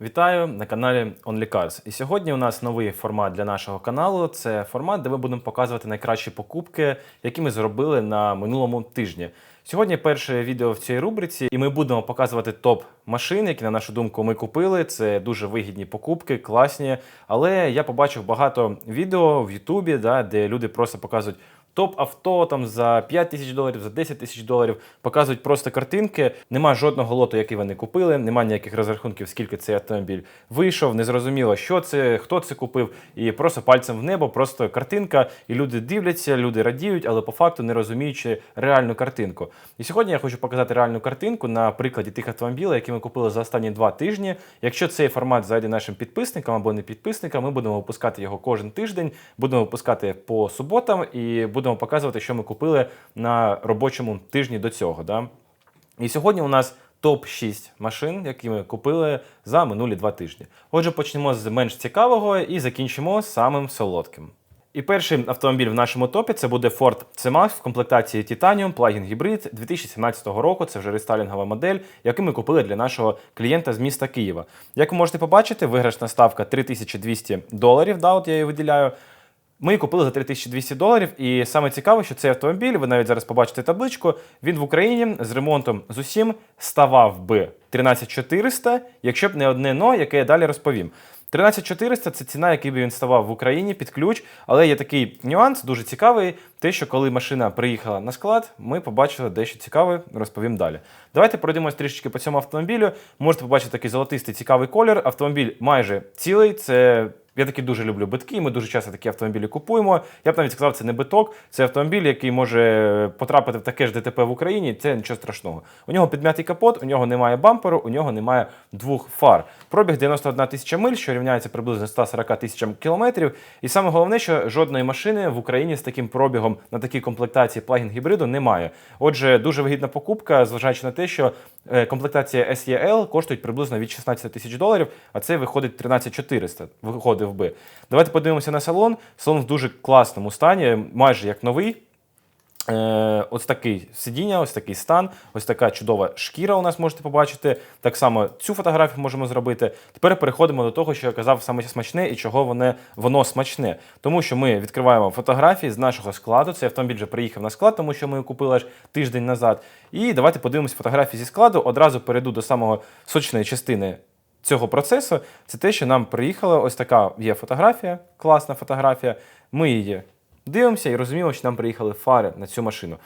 Вітаю на каналі Only Cars. І сьогодні у нас новий формат для нашого каналу. Це формат, де ми будемо показувати найкращі покупки, які ми зробили на минулому тижні. Сьогодні перше відео в цій рубриці, і ми будемо показувати топ машин, які, на нашу думку, ми купили. Це дуже вигідні покупки, класні. Але я побачив багато відео в Ютубі, да, де люди просто показують топ авто там за 5 тисяч доларів, за 10 тисяч доларів, показують просто картинки. Нема жодного лоту, який вони купили, нема ніяких розрахунків, скільки цей автомобіль вийшов. Не зрозуміло, що це, хто це купив, і просто пальцем в небо, просто картинка. І люди дивляться, люди радіють, але по факту не розуміючи реальну картинку. І сьогодні я хочу показати реальну картинку на прикладі тих автомобілів, які ми купили за останні два тижні. Якщо цей формат зайде нашим підписникам або не підписникам, ми будемо випускати його кожен тиждень, будемо випускати по суботам і будемо показувати, що ми купили на робочому тижні до цього. Да? І сьогодні у нас топ-6 машин, які ми купили за минулі два тижні. Отже, почнемо з менш цікавого і закінчимо самим солодким. І перший автомобіль в нашому топі це буде Ford C-Max в комплектації Titanium Plug-in Hybrid 2017 року. Це вже рестайлінгова модель, яку ми купили для нашого клієнта з міста Києва. Як ви можете побачити, виграшна ставка 3200 доларів. Да, от я її виділяю. Ми її купили за 3200 доларів, і саме цікаве, що цей автомобіль, ви навіть зараз побачите табличку, він в Україні з ремонтом з усім ставав би 13400, якщо б не одне но, яке я далі розповім. 13400 це ціна, який би він ставав в Україні під ключ, але є такий нюанс, дуже цікавий. Те, що коли машина приїхала на склад, ми побачили дещо цікаве, розповім далі. Давайте пройдемось трішечки по цьому автомобілю. Можете побачити такий золотистий цікавий колір. Автомобіль майже цілий. Це я таки дуже люблю битки. Ми дуже часто такі автомобілі купуємо. Я б навіть сказав, це не биток, це автомобіль, який може потрапити в таке ж ДТП в Україні. Це нічого страшного. У нього підм'ятий капот, у нього немає бамперу, у нього немає двох фар. Пробіг 91 тисяча миль, що рівняється приблизно 140 тисячам кілометрів. І саме головне, що жодної машини в Україні з таким пробігом на такій комплектації плагін гібриду немає. Отже, дуже вигідна покупка, зважаючи на те, що е, комплектація SEL коштує приблизно від 16 тисяч доларів, а це виходить 13 400, виходив би. Давайте подивимося на салон. Салон в дуже класному стані, майже як новий. Е, ось такий сидіння, ось такий стан, ось така чудова шкіра у нас можете побачити. Так само цю фотографію можемо зробити. Тепер переходимо до того, що я казав саме смачне і чого воно, воно смачне. Тому що ми відкриваємо фотографії з нашого складу. Цей автомобіль вже приїхав на склад, тому що ми його купили аж тиждень назад. І давайте подивимось фотографії зі складу. Одразу перейду до самого сочної частини. Цього процесу це те, що нам приїхала ось така є фотографія, класна фотографія. Ми її дивимося і розуміємо, що нам приїхали фари на цю машину.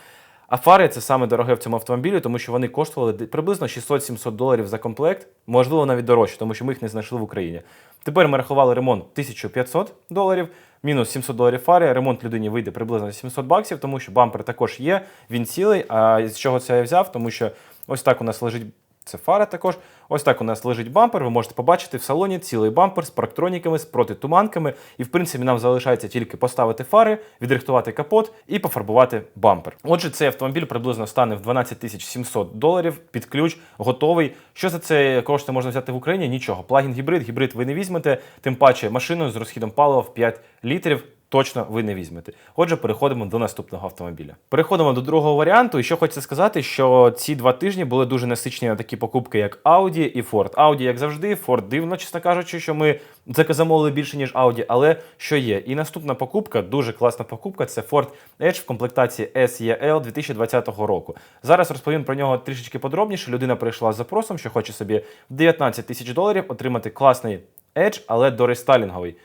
А фари це саме дороге в цьому автомобілі, тому що вони коштували приблизно 600-700 доларів за комплект, можливо, навіть дорожче, тому що ми їх не знайшли в Україні. Тепер ми рахували ремонт 1500 доларів, мінус 700 доларів фари. Ремонт людині вийде приблизно 700 баксів, тому що бампер також є, він цілий. А з чого це я взяв? Тому що ось так у нас лежить. Це фара також. Ось так у нас лежить бампер. Ви можете побачити в салоні цілий бампер з парктроніками, з протитуманками. І в принципі нам залишається тільки поставити фари, відрихтувати капот і пофарбувати бампер. Отже, цей автомобіль приблизно стане в 12 тисяч 700 доларів під ключ, готовий. Що за це кошти можна взяти в Україні? Нічого. Плагін гібрид, гібрид ви не візьмете, тим паче машину з розхідом палива в 5 літрів точно ви не візьмете. Отже, переходимо до наступного автомобіля. Переходимо до другого варіанту. І що хочеться сказати, що ці два тижні були дуже насичені на такі покупки, як Audi і Ford. Audi, як завжди, Ford дивно, чесно кажучи, що ми це замовили більше, ніж Audi, але що є? І наступна покупка, дуже класна покупка, це Ford Edge в комплектації SEL 2020 року. Зараз розповім про нього трішечки подробніше. Людина прийшла з запросом, що хоче собі в 19 тисяч доларів отримати класний Edge, але дорестайлінговий.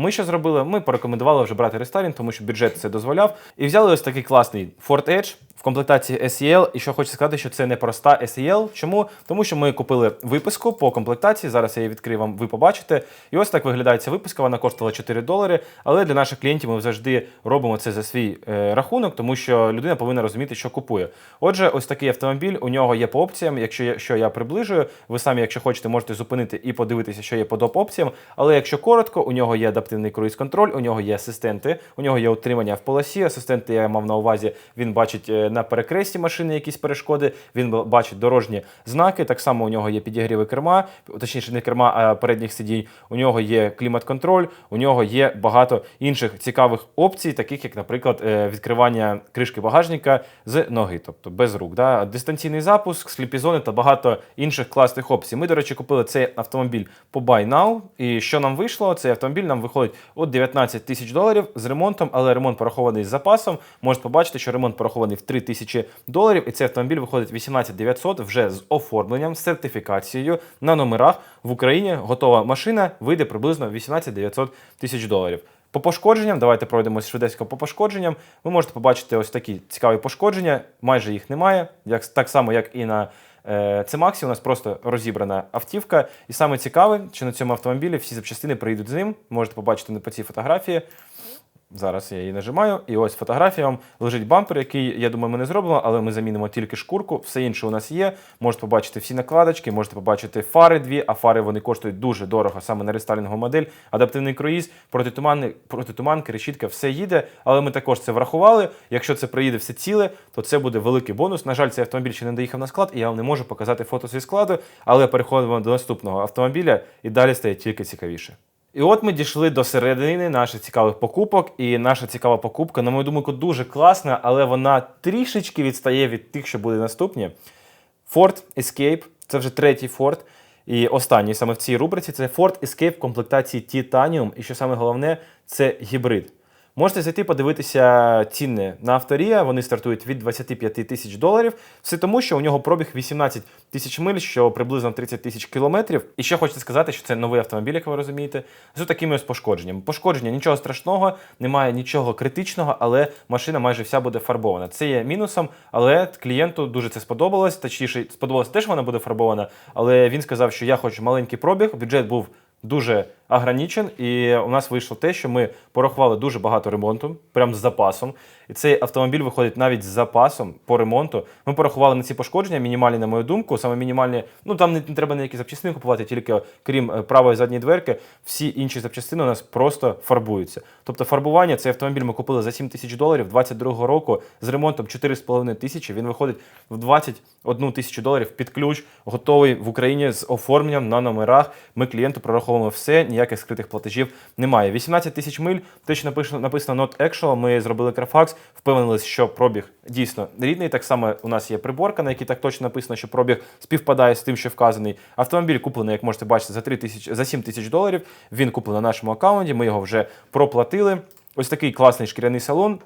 Ми що зробили? Ми порекомендували вже брати рестайлінг, тому що бюджет це дозволяв. І взяли ось такий класний Ford Edge в комплектації SEL. І що хочу сказати, що це не проста SEL. Чому? Тому що ми купили виписку по комплектації. Зараз я її відкрию вам, ви побачите. І ось так виглядає ця виписка. Вона коштувала 4 долари. Але для наших клієнтів ми завжди робимо це за свій е, рахунок, тому що людина повинна розуміти, що купує. Отже, ось такий автомобіль. У нього є по опціям. Якщо я, що я приближую, ви самі, якщо хочете, можете зупинити і подивитися, що є по доп. опціям. Але якщо коротко, у нього є адаптивний адаптивний круїз-контроль, у нього є асистенти, у нього є утримання в полосі. Асистенти я мав на увазі, він бачить е, на перекресті машини якісь перешкоди, він бачить дорожні знаки. Так само у нього є підігріви керма, точніше, не керма, а передніх сидінь. У нього є клімат-контроль, у нього є багато інших цікавих опцій, таких як, наприклад, е, відкривання кришки багажника з ноги, тобто без рук. Да? Дистанційний запуск, сліпізони та багато інших класних опцій. Ми, до речі, купили цей автомобіль по Buy Now. І що нам вийшло? Цей автомобіль нам виходить от 19 тисяч доларів з ремонтом, але ремонт порахований з запасом. Можете побачити, що ремонт порахований в 3 тисячі доларів, і цей автомобіль виходить 18 900 вже з оформленням, з сертифікацією на номерах в Україні. Готова машина вийде приблизно 18 900 тисяч доларів. По пошкодженням, давайте пройдемось швиденько по пошкодженням. Ви можете побачити ось такі цікаві пошкодження. Майже їх немає, як так само, як і на е, Цемаксі. У нас просто розібрана автівка. І саме цікаве, що на цьому автомобілі всі запчастини приїдуть з ним. Можете побачити по цій фотографії. Зараз я її нажимаю, і ось фотографія вам лежить бампер, який, я думаю, ми не зробимо, але ми замінимо тільки шкурку. Все інше у нас є. Можете побачити всі накладочки, можете побачити фари дві, а фари вони коштують дуже дорого, саме на рестайлінгову модель. Адаптивний круїз, протитуманний, протитуманки, решітка, все їде. Але ми також це врахували. Якщо це приїде все ціле, то це буде великий бонус. На жаль, цей автомобіль ще не доїхав на склад, і я вам не можу показати фото зі складу, але переходимо до наступного автомобіля, і далі стає тільки цікавіше. І от ми дійшли до середини наших цікавих покупок. І наша цікава покупка, на мою думку, дуже класна, але вона трішечки відстає від тих, що були наступні. Ford Escape, це вже третій Ford. І останній саме в цій рубриці це Ford Escape в комплектації Titanium. І що саме головне, це гібрид. Можете зайти подивитися ціни на авторія. Вони стартують від 25 тисяч доларів. Все тому, що у нього пробіг 18 тисяч миль, що приблизно 30 тисяч кілометрів. І ще хочеться сказати, що це новий автомобіль, як ви розумієте, з такими ось пошкодженнями. Пошкодження нічого страшного, немає нічого критичного, але машина майже вся буде фарбована. Це є мінусом, але клієнту дуже це сподобалось. Точніше, сподобалось те, що вона буде фарбована, але він сказав, що я хочу маленький пробіг. Бюджет був дуже ограничен, і у нас вийшло те, що ми порахували дуже багато ремонту, прям з запасом. І цей автомобіль виходить навіть з запасом по ремонту. Ми порахували на ці пошкодження, мінімальні, на мою думку, саме мінімальні. Ну там не, не треба ніякі запчастини купувати, тільки крім е, правої задньої дверки, всі інші запчастини у нас просто фарбуються. Тобто фарбування цей автомобіль ми купили за 7 тисяч доларів 22 року з ремонтом 4,5 тисячі. Він виходить в 21 тисячу доларів під ключ, готовий в Україні з оформленням на номерах. Ми клієнту прораховуємо все, ніяких скритих платежів немає. 18 тисяч миль, те, написано, написано Not Actual, ми зробили Carfax, впевнились, що пробіг дійсно рідний. Так само у нас є приборка, на якій так точно написано, що пробіг співпадає з тим, що вказаний. Автомобіль куплений, як можете бачити, за 3 тисяч, за 7 тисяч доларів. Він куплений на нашому аккаунті. Ми його вже проплатили. Ось такий класний шкіряний салон.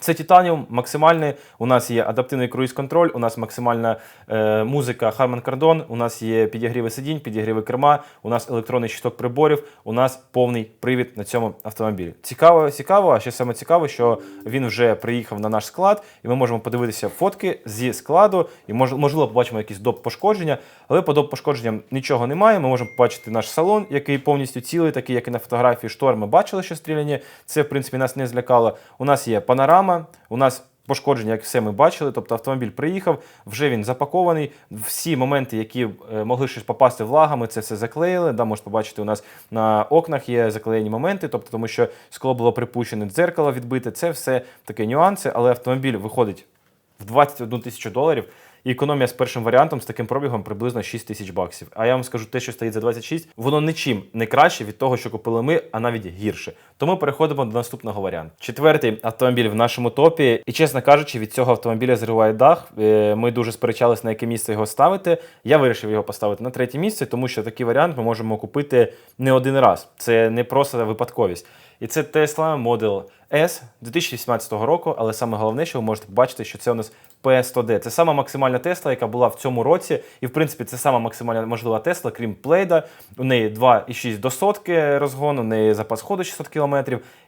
Це Титаніум максимальний. У нас є адаптивний круїз-контроль, у нас максимальна е, музика Harman Kardon, у нас є підігріви сидінь, підігріви керма, у нас електронний щиток приборів, у нас повний привід на цьому автомобілі. Цікаво, цікаво, а ще саме цікаво, що він вже приїхав на наш склад, і ми можемо подивитися фотки зі складу, і мож, можливо побачимо якісь доп пошкодження, але по доп пошкодженням нічого немає. Ми можемо побачити наш салон, який повністю цілий, такий, як і на фотографії штор. Ми бачили, що стріляні. Це в принципі нас не злякало. У нас є панорама. У нас пошкодження, як все ми бачили. Тобто автомобіль приїхав, вже він запакований. Всі моменти, які е, могли щось попасти влагами, це все заклеїли. Да, можете побачити, у нас на окнах є заклеєні моменти, тобто тому що скло було припущене, дзеркало відбите. Це все такі нюанси, але автомобіль виходить в 21 тисячу доларів. І економія з першим варіантом з таким пробігом приблизно 6 тисяч баксів. А я вам скажу, те, що стоїть за 26, воно нічим не краще від того, що купили ми, а навіть гірше. Тому переходимо до наступного варіанту. Четвертий автомобіль в нашому топі. І чесно кажучи, від цього автомобіля зриває дах. Е, Ми дуже сперечались, на яке місце його ставити. Я вирішив його поставити на третє місце, тому що такий варіант ми можемо купити не один раз. Це не просто випадковість. І це Tesla Model S 2018 року, але саме головне, що ви можете побачити, що це у нас P100D. Це сама максимальна Тесла, яка була в цьому році. І, в принципі, це сама максимальна можлива Тесла, крім Плейда. У неї 2,6 до сотки розгон, у неї запас ходу 600 км.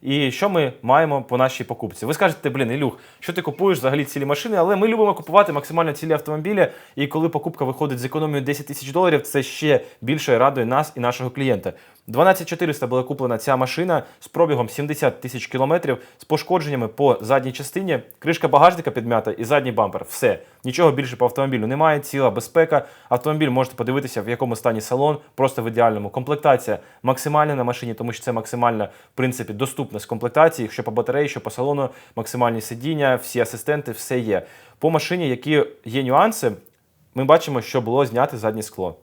І що ми маємо по нашій покупці? Ви скажете, блін, Ілюх, що ти купуєш взагалі цілі машини, але ми любимо купувати максимально цілі автомобілі. І коли покупка виходить з економією 10 тисяч доларів, це ще більше радує нас і нашого клієнта. 12400 була куплена ця машина з пробігом 70 тисяч кілометрів з пошкодженнями по задній частині, кришка багажника підмята і задній бампер. Все. Нічого більше по автомобілю немає, ціла безпека. Автомобіль можете подивитися, в якому стані салон, просто в ідеальному. Комплектація максимальна на машині, тому що це максимальна, в принципі, доступність комплектації, що по батареї, що по салону, максимальні сидіння, всі асистенти, все є. По машині, які є нюанси, ми бачимо, що було зняти заднє скло.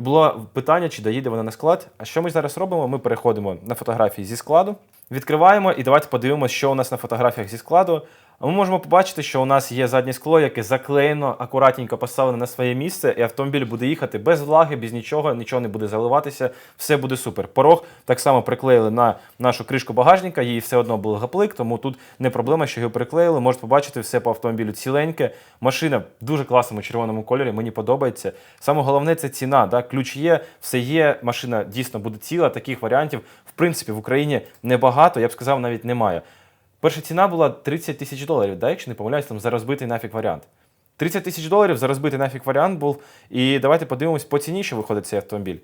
І було питання, чи доїде вона на склад. А що ми зараз робимо? Ми переходимо на фотографії зі складу, відкриваємо і давайте подивимося, що у нас на фотографіях зі складу. Ми можемо побачити, що у нас є заднє скло, яке заклеєно, акуратненько поставлене на своє місце, і автомобіль буде їхати без влаги, без нічого, нічого не буде заливатися, все буде супер. Порог так само приклеїли на нашу кришку багажника, їй все одно був гаплик, тому тут не проблема, що його приклеїли. Можете побачити все по автомобілю ціленьке. Машина в дуже класному червоному кольорі, мені подобається. Саме головне це ціна. Да? Ключ є, все є. Машина дійсно буде ціла. Таких варіантів, в принципі, в Україні небагато, я б сказав, навіть немає. Перша ціна була 30 тисяч доларів, да, якщо не помиляюсь, там за розбитий нафік варіант. 30 тисяч доларів за розбитий нафік варіант був. І давайте подивимось по ціні, що виходить цей автомобіль.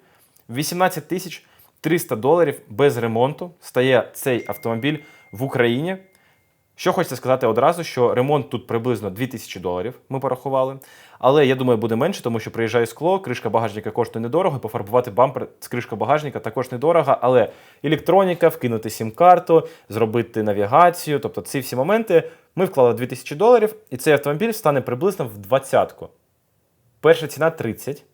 18 тисяч 300 доларів без ремонту стає цей автомобіль в Україні. Що хочеться сказати одразу, що ремонт тут приблизно 2000 доларів, ми порахували. Але я думаю, буде менше, тому що приїжджає скло, кришка багажника коштує недорого, пофарбувати бампер з кришка багажника також недорого. Але електроніка, вкинути сім-карту, зробити навігацію, тобто ці всі моменти ми вклали 2000 доларів, і цей автомобіль стане приблизно в двадцятку. Перша ціна 30.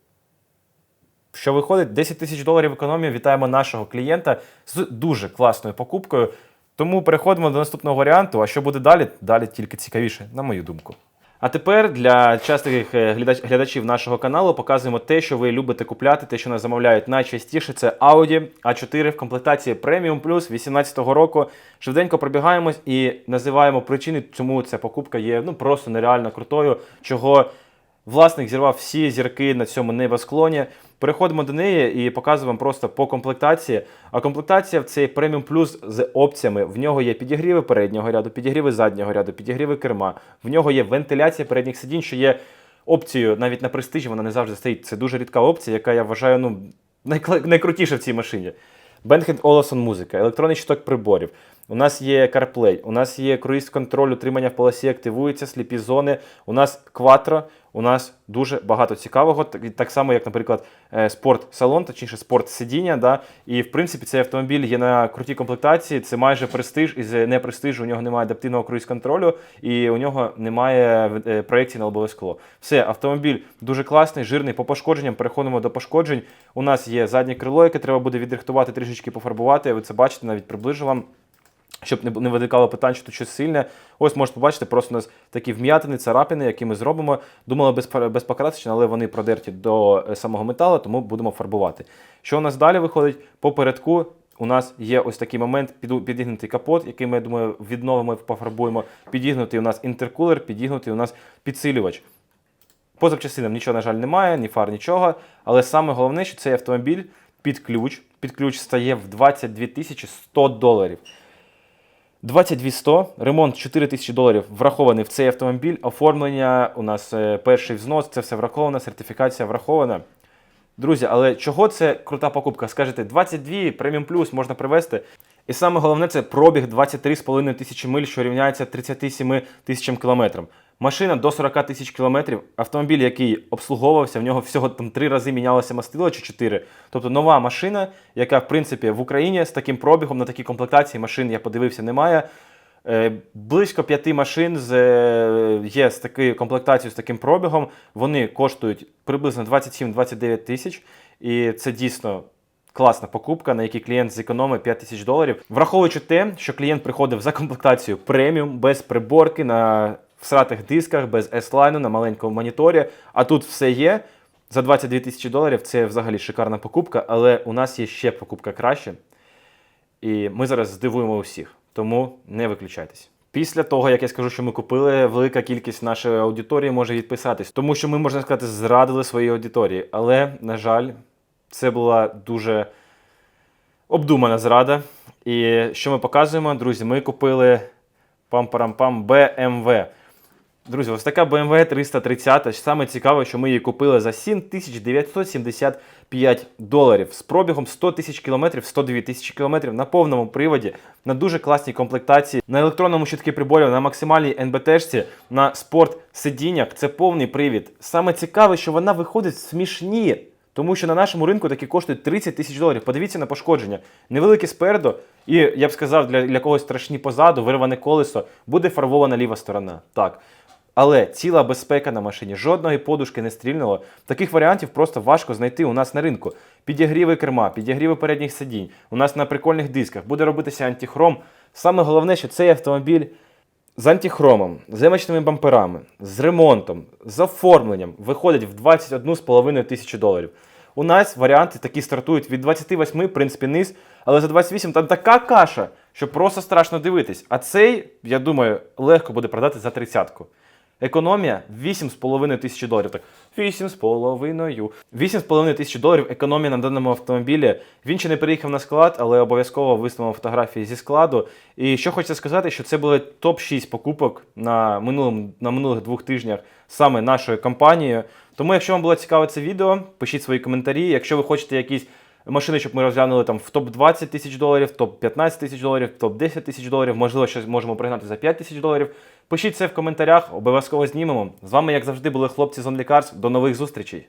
Що виходить, 10 тисяч доларів економії. Вітаємо нашого клієнта з дуже класною покупкою. Тому переходимо до наступного варіанту. А що буде далі? Далі тільки цікавіше, на мою думку. А тепер для частих е, глядачів нашого каналу показуємо те, що ви любите купляти, те, що нас замовляють найчастіше. Це Audi A4 в комплектації Premium Plus 18-го року. Швиденько пробігаємось і називаємо причини, чому ця покупка є ну просто нереально крутою. Чого Власник зірвав всі зірки на цьому небосклоні. Переходимо до неї і показую вам просто по комплектації. А комплектація в цей преміум плюс з опціями. В нього є підігріви переднього ряду, підігріви заднього ряду, підігріви керма. В нього є вентиляція передніх сидінь, що є опцією навіть на престижі. Вона не завжди стоїть. Це дуже рідка опція, яка я вважаю ну, найкрутіша в цій машині. Бенхенд Оласон музика, електронний щиток приборів. У нас є CarPlay, у нас є круїз контроль, утримання в полосі активується, сліпі зони. У нас Quattro, у нас дуже багато цікавого. Так, само, як, наприклад, е, спорт-салон, точніше, спорт-сидіння. Да? І в принципі цей автомобіль є на крутій комплектації. Це майже престиж, із непрестижу у нього немає адаптивного круїз контролю, і у нього немає е, проєкції на лобове скло. Все, автомобіль дуже класний, жирний. По пошкодженням переходимо до пошкоджень. У нас є заднє крило, яке треба буде відрихтувати, трішечки пофарбувати. Ви це бачите, навіть приближу вам. Щоб не виникало питань, що тут щось сильне. Ось можете побачити, просто у нас такі вм'ятини, царапини, які ми зробимо. Думали без, без покрасочення, але вони продерті до е, самого металу, тому будемо фарбувати. Що у нас далі виходить? По передку у нас є ось такий момент, підігнутий капот, який ми, я думаю, відновимо, пофарбуємо. Підігнутий у нас інтеркулер, підігнутий у нас підсилювач. По запчастинам нічого, на жаль, немає, ні фар, нічого. Але саме головне, що цей автомобіль під ключ, під ключ стає в 22 тисячі 100 доларів. 2200, ремонт 4 тисячі доларів врахований в цей автомобіль. Оформлення у нас е, перший взнос, це все враховано, сертифікація врахована. Друзі, але чого це крута покупка? Скажете, 22 преміум плюс можна привезти. І саме головне це пробіг 23,5 тисячі миль, що рівняється 37 тисячам кілометрам. Машина до 40 тисяч кілометрів, автомобіль, який обслуговувався, в нього всього там три рази мінялося мастило чи чотири. Тобто нова машина, яка в принципі в Україні з таким пробігом на такій комплектації машин я подивився, немає. Е, Близько п'яти машин з, е, є з такою комплектацією, з таким пробігом. Вони коштують приблизно 27-29 тисяч. І це дійсно класна покупка, на якій клієнт зекономить 5 тисяч доларів. Враховуючи те, що клієнт приходив за комплектацію преміум, без приборки, на всратих дисках, без S-лайну, на маленькому моніторі. А тут все є. За 22 тисячі доларів це взагалі шикарна покупка, але у нас є ще покупка краще. І ми зараз здивуємо усіх, тому не виключайтесь. Після того, як я скажу, що ми купили, велика кількість нашої аудиторії може відписатись, тому що ми, можна сказати, зрадили своїй аудиторії. Але, на жаль, це була дуже обдумана зрада. І що ми показуємо, друзі? Ми купили пам-парам-пам BMW. Друзі, ось така BMW 330. Саме цікаве, що ми її купили за 7975 доларів з пробігом 100 тисяч кілометрів, 102 тисячі кілометрів на повному приводі, на дуже класній комплектації, на електронному щитки приборів, на максимальній НБТшці, на спорт сидіннях. Це повний привід. Саме цікаве, що вона виходить смішні. Тому що на нашому ринку такі коштують 30 тисяч доларів. Подивіться на пошкодження. Невелике спереду, і я б сказав, для, для когось страшні позаду, вирване колесо, буде фарбована ліва сторона. Так. Але ціла безпека на машині, жодної подушки не стрільнуло. Таких варіантів просто важко знайти у нас на ринку. Підігріви керма, підігріви передніх сидінь. У нас на прикольних дисках буде робитися антихром. Саме головне, що цей автомобіль з антихромом, з емочними бамперами, з ремонтом, з оформленням виходить в 21,5 тисячі доларів. У нас варіанти такі стартують від 28, в принципі, низ, але за 28 там така каша, що просто страшно дивитись. А цей, я думаю, легко буде продати за 30-ку. Економія 8,5 тисячі доларів. Так, 8,5. 8,5 тисячі доларів економія на даному автомобілі. Він ще не переїхав на склад, але обов'язково виставимо фотографії зі складу. І що хочеться сказати, що це були топ-6 покупок на, минулому, на минулих двох тижнях саме нашою компанією. Тому, якщо вам було цікаве це відео, пишіть свої коментарі. Якщо ви хочете якісь машини, щоб ми розглянули там в топ 20 тисяч доларів, топ 15 тисяч доларів, топ 10 тисяч доларів, можливо, щось можемо пригнати за 5 тисяч доларів. Пишіть це в коментарях, обов'язково знімемо. З вами, як завжди, були хлопці з OnlyCars. До нових зустрічей!